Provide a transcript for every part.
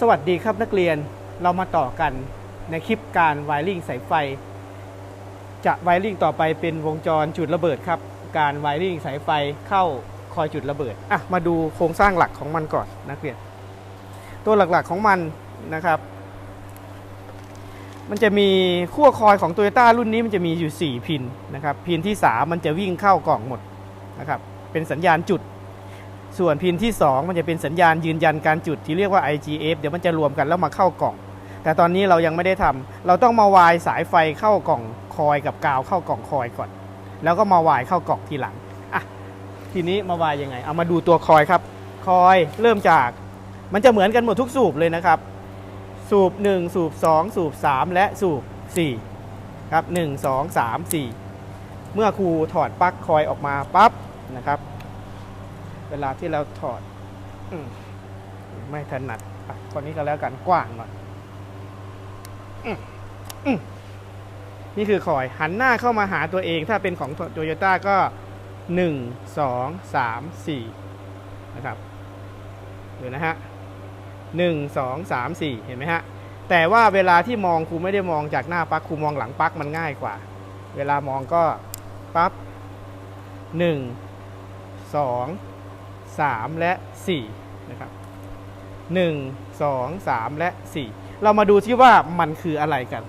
สวัสดีครับนักเรียนเรามาต่อกันในคลิปการไวริงสายไฟ จะไวริงต่อไปเป็นวงจรจุดระเบิดครับ การไวริงสายไฟเข้าคอยจุดระเบิดอะมาดูโครงสร้างหลักของมันก่อนนักเรียน ตัวหลักๆของมันนะครับ มันจะมีขั้วคอยของ Toyota รุ่นนี้มันจะมีอยู่ 4 พินนะครับ พินที่ 3 มันจะวิ่งเข้ากล่องหมดนะครับเป็นสัญญาณจุด ส่วนพินที่ 2 มันจะเป็นสัญญาณยืนยันการจุดที่เรียกว่า IGF เดี๋ยวมันจะรวมกันแล้วมาเข้ากล่อง แต่ตอนนี้เรายังไม่ได้ทำเราต้องมาวายสายไฟเข้ากล่องคอยกับกาวเข้ากล่องคอยก่อน แล้วก็มาวายเข้ากล่องทีหลังอะทีนี้มาวายยังไง เอามาดูตัวคอยครับ คอยเริ่มจากมันจะเหมือนกันหมดทุกสูบเลยนะครับ สูบ 1 สูบ 2 สูบ 3 และสูบ 4 ครับ 1 2 3 4 เมื่อครูถอดปลั๊กคอยออกมาปั๊บนะครับ เวลาที่เราถอดอมไม่ถนัดอะคนนี้ก็แล้วกันกว้างหน่อยอืมอืมนี่คือคอยหันหน้าเข้ามาหาตัวเอง ถ้าเป็นของโตโยต้าก็1 2 3 4นะครับดูนะฮะหนึ่งสองสามสี่เห็นไหมฮะ แต่ว่าเวลาที่มองครูไม่ได้มองจากหน้าปลั๊กครูมองหลังปลั๊กมันง่ายกว่า เวลามองก็ปั๊บหนึ่งสอง สามและสี่นะครับหนึ่งสองสามและสี่เรามาดูที่ว่ามันคืออะไรกัน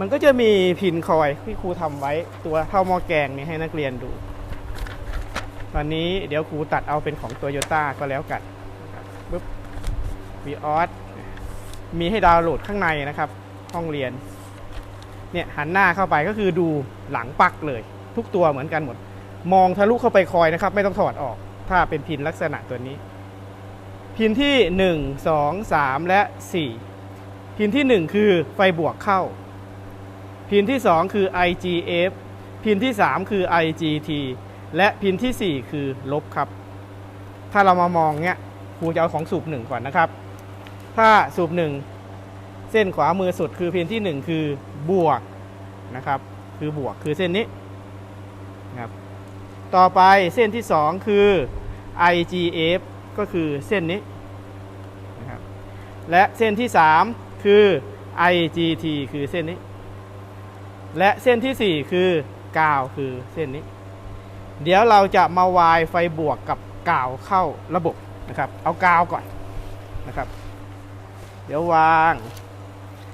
มันก็จะมีพินคอยที่ครูทำไว้ตัวเท่ามอแกงนี่ให้นักเรียนดู ตอนนี้เดี๋ยวครูตัดเอาเป็นของโตโยต้าก็แล้วกันบปึ๊บวีออสมีให้ดาวน์โหลดข้างในนะครับ ห้องเรียน เนี่ยหันหน้าเข้าไปก็คือดูหลังปักเลย ทุกตัวเหมือนกันหมด มองทะลุเข้าไปคอยนะครับ ไม่ต้องถอดออก ถ้าเป็นพินลักษณะตัวนี้ พินที่ 1 2 3 และ 4 พินที่ 1 คือไฟบวกเข้า พินที่ 2 คือ IGF พินที่ 3 คือ IGT และพินทีสี่ 4 คือลบครับ ถ้าเรามามองเนี้ยครูจะเอาของสูบหนึ่งก่อนนะครับ ถ้าสูบหนึ่งเส้นขวามือสุดคือพินที่หนึ่งคือบวกนะครับ คือบวกคือเส้นนี้นะครับต่อไปเส้นที่สองคือ IGF ก็คือเส้นนี้นะครับและเส้นที่สามคือ IGT คือเส้นนี้ และเส้นที่สี่คือกาวคือเส้นนี้ เดี๋ยวเราจะมาวายไฟบวกกับกาวเข้าระบบนะครับ เอากาวก่อนนะครับ เดี๋ยววาง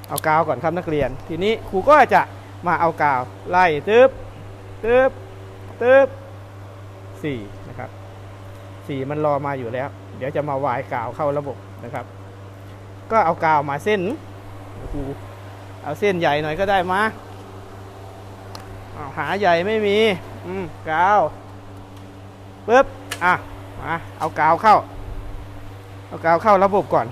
เอากาวก่อนครับนักเรียน ทีนี้ครูก็จะมาเอากาวไล่ตึ๊บตึ๊บตึ๊บสี่นะครับ สี่มันรอมาอยู่แล้ว เดี๋ยวจะมาวายกาวเข้าระบบนะครับ ก็เอากาวมาเส้นเอาเส้นใหญ่หน่อยก็ได้มาเอาหาใหญ่ไม่มี อืมกาวปึ๊บอะมาเอากาวเข้า เอากาวเข้าระบบก่อน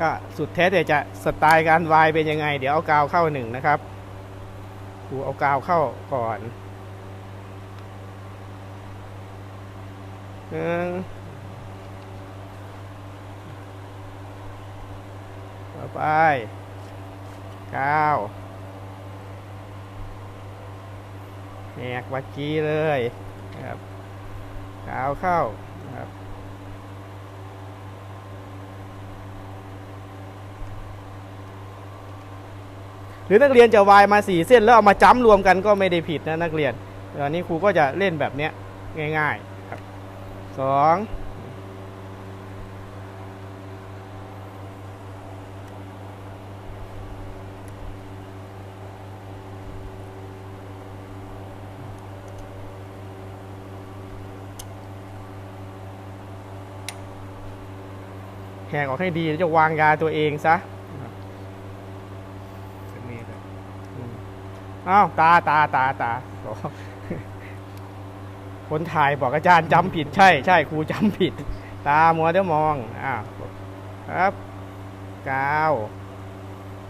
ก็สุดแท้แต่จะสไตล์การวายเป็นยังไง เดี๋ยวเอากาวเข้าหนึ่งนะครับกูเอากาวเข้าก่อน หนึ่งต่อไปเก้าแหกวัดกี้เลยครับเก้าเข้าครับหรือนักเรียนจะวายมาสี่เส้นแล้วเอามาจ้ำรวมกันก็ไม่ได้ผิดนะนักเรียนตอนนี้ครูก็จะเล่นแบบเนี้ยง่าย ๆ สองแหกออกให้ดีแล้วจะวางยาตัวเองซะจะมีแบบอ้าวตาตาตาตาโอ้ คนถ่ายบอกอาจารย์จำผิดใช่ใช่ครูจำผิด ตามัวเดี๋ยวมองอ้าวครับกาว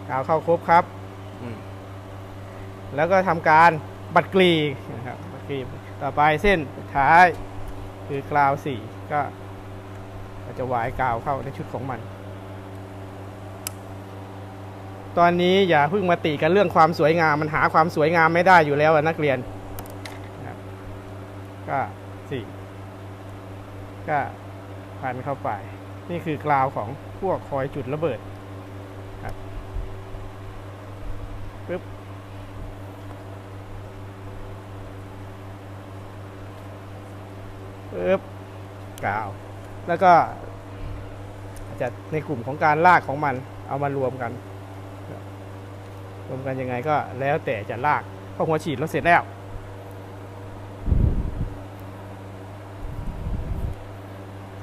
กาวเข้าครบครับ แล้วก็ทำการบัดกรีนะครับบัดกรีต่อไปเส้นสุดท้ายคือกราวสี่ก็จะวายกาวเข้าในชุดของมัน ตอนนี้อย่าเพิ่งมาติกันเรื่องความสวยงามมันหาความสวยงามไม่ได้อยู่แล้วนักเรียน ก็สี่ก็พันเข้าไป นี่คือกราวของพวกคอยจุดระเบิดครับปึ๊บปึ๊บกราว แล้วก็จะในกลุ่มของการลากของมันเอามารวมกัน รวมกันยังไงก็แล้วแต่จะลากพราะหัวฉีดเราเสร็จแล้ว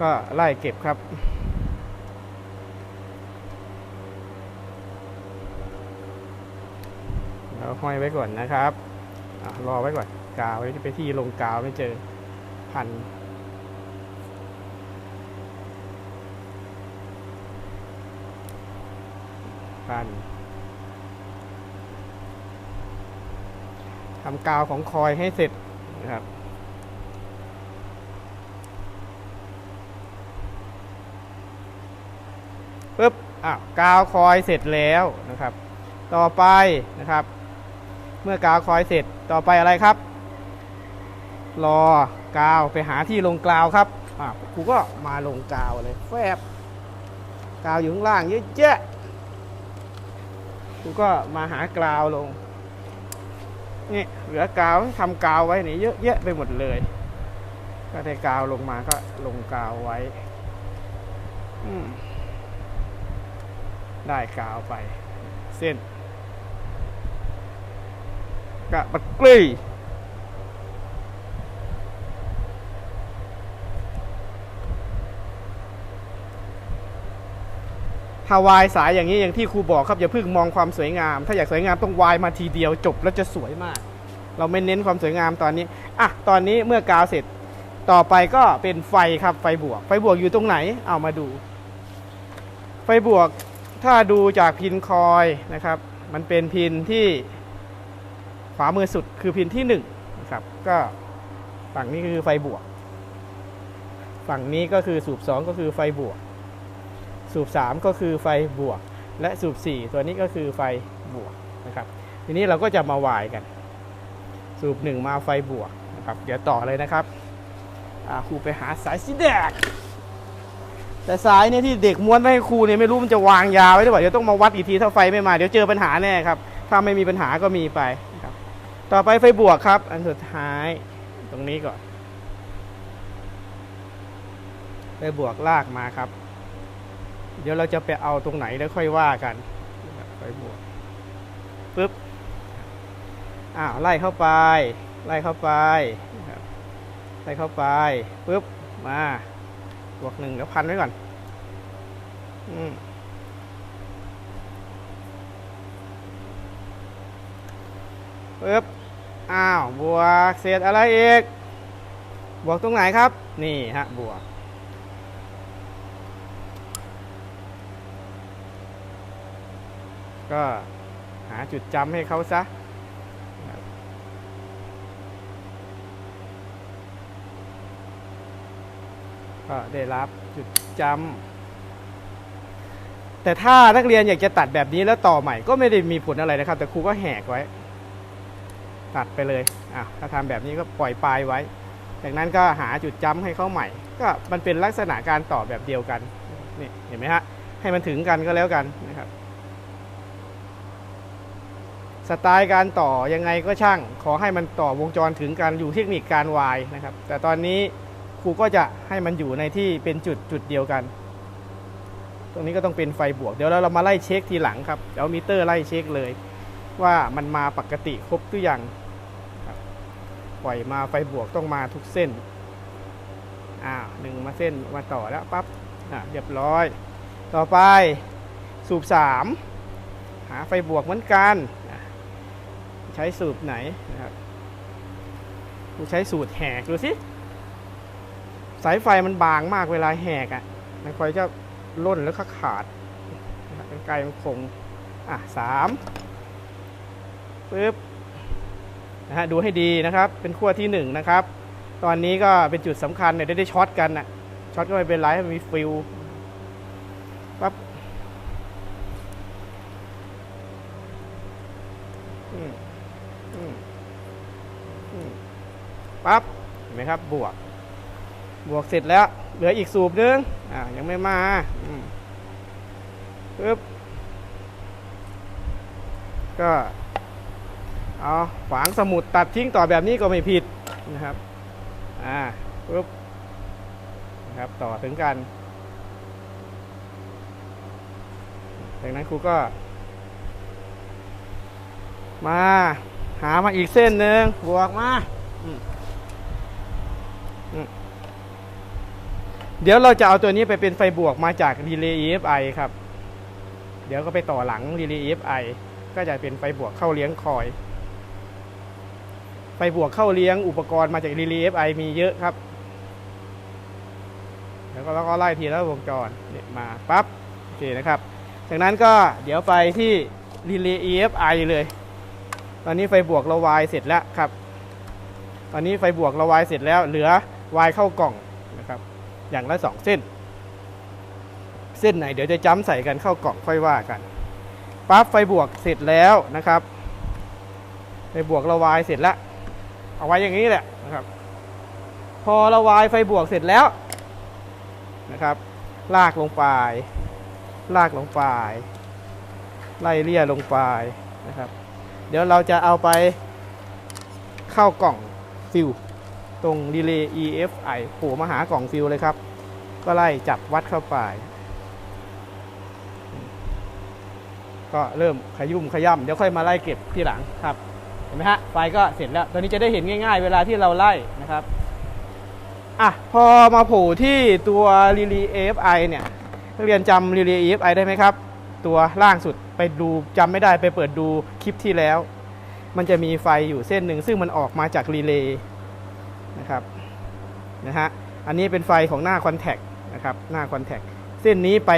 ก็ไล่เก็บครับ เราห้อยไว้ก่อนนะครับอรอไว้ก่อน กาวไว้ไปที่ลงกาวไม่เจอพันพันทำกาวของคอยให้เสร็จนะครับ ปุ๊บ อ้าวกาวคอยเสร็จแล้วนะครับ ต่อไปนะครับ เมื่อกาวคอยเสร็จต่อไปอะไรครับ รอกาวไปหาที่ลงกาวครับอ่าครูก็มาลงกาวเลยแฟบกาวอยู่ข้างล่างเยอะแยะครูก็มาหากาวลง นี่เหลือกาวทำกาวไว้นี่เยอะแยะไปหมดเลย ก็ได้กาวลงมาก็ลงกาวไว้ อืม ได้กาวไป เส้นกะบักกลีถ้าวายสายอย่างนี้อย่างที่ครูบอกครับอย่าเพิ่งมองความสวยงาม ถ้าอยากสวยงามต้องวายมาทีเดียวจบแล้วจะสวยมาก เราไม่เน้นความสวยงามตอนนี้อะตอนนี้เมื่อกาวเสร็จต่อไปก็เป็นไฟครับไฟบวก ไฟบวกอยู่ตรงไหนเอามาดู ไฟบวก ถ้าดูจากพินคอยนะครับ มันเป็นพินที่ขวามือสุดคือพินที่1นงนะครับ ก็ฝั่งนี้คือไฟบวก ฝั่งนี้ก็คือสูบ 2 ก็คือไฟบวก สูบ 3 ก็คือไฟบวก และสูบ 4 ตัวนี้ก็คือไฟบวกนะครับ ทีนี้เราก็จะมาวายกัน สูบ 1 มาไฟบวกนะครับ เดี๋ยวต่อเลยนะครับอาครูไปหาสายสีแดง แต่สายเนี่ยที่เด็กม้วนไว้ให้ครูเนี่ยไม่รู้มันจะวางยาวไว้หรือเปล่าเดี๋ยวต้องมาวัดอีกทีถ้าไฟไม่มาเดี๋ยวเจอปัญหาแน่ครับ ถ้าไม่มีปัญหาก็มีไปครับ ต่อไปไฟบวกครับ อันสุดท้ายตรงนี้ก่อนไฟบวกลากมาครับ เดี๋ยวเราจะไปเอาตรงไหนแล้วค่อยว่ากันไฟบวกปึ๊บอ้าวไล่เข้าไป ไล่เข้าไปไล่เข้าไปปึ๊บมา บวกหนึ่งเดี๋ยวพันไว้ก่อน อืมปึ๊บอ้าว บวกเศษอะไรอีก บวกตรงไหนครับ นี่ฮะ บวก ก็หาจุดจำให้เขาซะ ก็ได้รับจุดจำแต่ถ้านักเรียนอยากจะตัดแบบนี้แล้วต่อใหม่ก็ไม่ได้มีผลอะไรนะครับ แต่ครูก็แหกไว้ ตัดไปเลยอะถ้าทำแบบนี้ก็ปล่อยปลายไว้ จากนั้นก็หาจุดจำให้เขาใหม่ ก็มันเป็นลักษณะการต่อแบบเดียวกันนี่เห็นไหมฮะให้มันถึงกันก็แล้วกันนะครับสไตล์การต่อยังไงก็ช่าง ขอให้มันต่อวงจรถึงกันอยู่เทคนิคการวายนะครับ แต่ตอนนี้ ครูก็จะให้มันอยู่ในที่เป็นจุดจุดเดียวกัน ตรงนี้ก็ต้องเป็นไฟบวก เดี๋ยวเราเรามาไล่เช็คทีหลังครับ เดี๋ยวมิเตอร์ไล่เช็คเลย ว่ามันมาปกติครบทุกอย่างปล่อยมาไฟบวกต้องมาทุกเส้น อ่าหนึ่งมาเส้นมาต่อแล้วปั๊บ อ่าเรียบร้อย ต่อไปสูบสามหาไฟบวกเหมือนกัน ใช้สูบไหนนะครับครูใช้สูตรแหกดูสิ สายไฟมันบางมากเวลาแหกอะ่ะ มันคอยจะล่นแล้วก็ขาดกันไกลมันคง อะสามปึ๊บนะฮะดูให้ดีนะครับ เป็นขั้วที่หนึ่งนะครับ ตอนนี้ก็เป็นจุดสำคัญเนี่ยได้ได้ช็อตกันน่ะช็อตก็ไม่เป็นไรมันมีฟิลปั๊บปั๊บเห็นไหมครับบวก บวกเสร็จแล้ว เหลืออีกสูบนึงอ่ายังไม่มาปึ๊บก็เอาฝางสมุดตัดทิ้งต่อแบบนี้ก็ไม่ผิดนะครับอ่าปึ๊บนะครับต่อถึงกันจากนั้นครูก็ มาหามาอีกเส้นหนึ่งบวกมาอืมอืม เดี๋ยวเราจะเอาตัวนี้ไปเป็นไฟบวกมาจากรีเลย์ EFI ครับ เดี๋ยวก็ไปต่อหลังรีเลย์ EFI ก็จะเป็นไฟบวกเข้าเลี้ยงคอย ไฟบวกเข้าเลี้ยงอุปกรณ์มาจากรีเลย์ EFI มีเยอะครับ แล้วก็เราก็ไล่ทีละวงจรเนี่ยมาปั๊บโอเคนะครับ จากนั้นก็เดี๋ยวไปที่ Relay EFI เลย ตอนนี้ไฟบวกเราวายเสร็จแล้วครับ ตอนนี้ไฟบวกเราวายเสร็จแล้วเหลือวายเข้ากล่อง อย่างละสองเส้น เส้นไหนเดี๋ยวจะจ้ำใส่กันเข้ากล่องค่อยว่ากันปั๊บไฟบวกเสร็จแล้วนะครับไฟบวกราวายเสร็จแล้วเอาไว้อย่างนี้แหละนะครับ พอราวายไฟบวกเสร็จแล้วนะครับ ลากลงไป ลากลงไป ไล่เลี่ยลงไปนะครับ เดี๋ยวเราจะเอาไปเข้ากล่องฟิล ตรง Relay EFI โผล่มาหากล่องฟิลเลยครับ ก็ไล่จับวัดเข้าไป ก็เริ่มขยุ่มขย่ำเดี๋ยวค่อยมาไล่เก็บที่หลังครับเห็นไหมฮะไฟก็เสร็จแล้ว ตอนนี้จะได้เห็นง่าย ๆ เวลาที่เราไล่นะครับอะพอมาโผล่ที่ตัว Relay EFI เนี่ยนักเรียนจำ Relay EFI ได้ไหมครับ ตัวล่างสุดไปดูจำไม่ได้ไปเปิดดูคลิปที่แล้ว มันจะมีไฟอยู่เส้นหนึ่งซึ่งมันออกมาจากรีเลย์ นะครับนะฮะอันนี้เป็นไฟของหน้าคอนแทคนะครับหน้าคอนแทคเส้นนี้ไป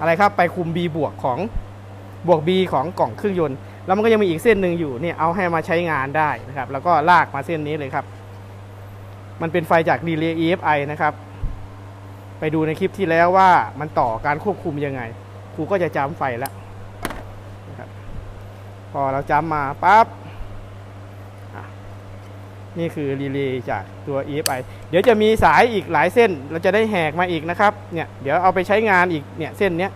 อะไรครับไปคุม B บวกของบวก B ของกล่องเครื่องยนต์ แล้วมันก็ยังมีอีกเส้นหนึ่งอยู่เนี่ยเอาให้มาใช้งานได้นะครับ แล้วก็ลากมาเส้นนี้เลยครับ มันเป็นไฟจาก Relay EFI นะครับ ไปดูในคลิปที่แล้วว่ามันต่อการควบคุมยังไงครูก็จะจำไฟแล้วนะครับพอเราจำมาปั๊บ นี่คือรีเลย์จากตัว EFI เดี๋ยวจะมีสายอีกหลายเส้น เราจะได้แหกมาอีกนะครับ เนี่ย เดี๋ยวเอาไปใช้งานอีก เนี่ยเส้นเนี้ย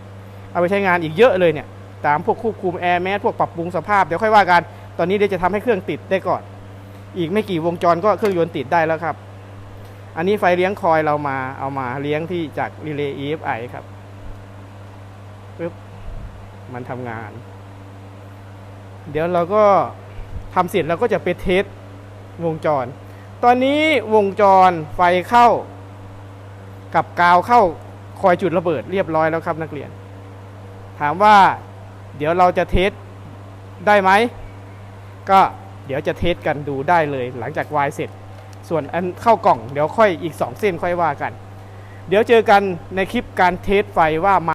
เอาไปใช้งานอีกเยอะเลยเนี่ย ตามพวกควบคุมแอร์แมสพวกปรับปรุงสภาพ เดี๋ยวค่อยว่ากัน ตอนนี้เดี๋ยวจะทำให้เครื่องติดได้ก่อน อีกไม่กี่วงจรก็เครื่องยนต์ติดได้แล้วครับ อันนี้ไฟเลี้ยงคอยเรามา เอามาเลี้ยงที่จากรีเลย์ EFI ครับปึ๊บ มันทำงาน เดี๋ยวเราก็ทำเสร็จเราก็จะไปเทส วงจร ตอนนี้วงจรไฟเข้า กับกาวเข้าคอยจุดระเบิดเรียบร้อยแล้วครับนักเรียน ถามว่าเดี๋ยวเราจะเทสได้ไหม ก็เดี๋ยวจะเทสกันดูได้เลยหลังจากวายเสร็จ ส่วนอันเข้ากล่องเดี๋ยวค่อยอีก 2 เส้นค่อยว่ากัน เดี๋ยวเจอกันในคลิปการเทสไฟว่า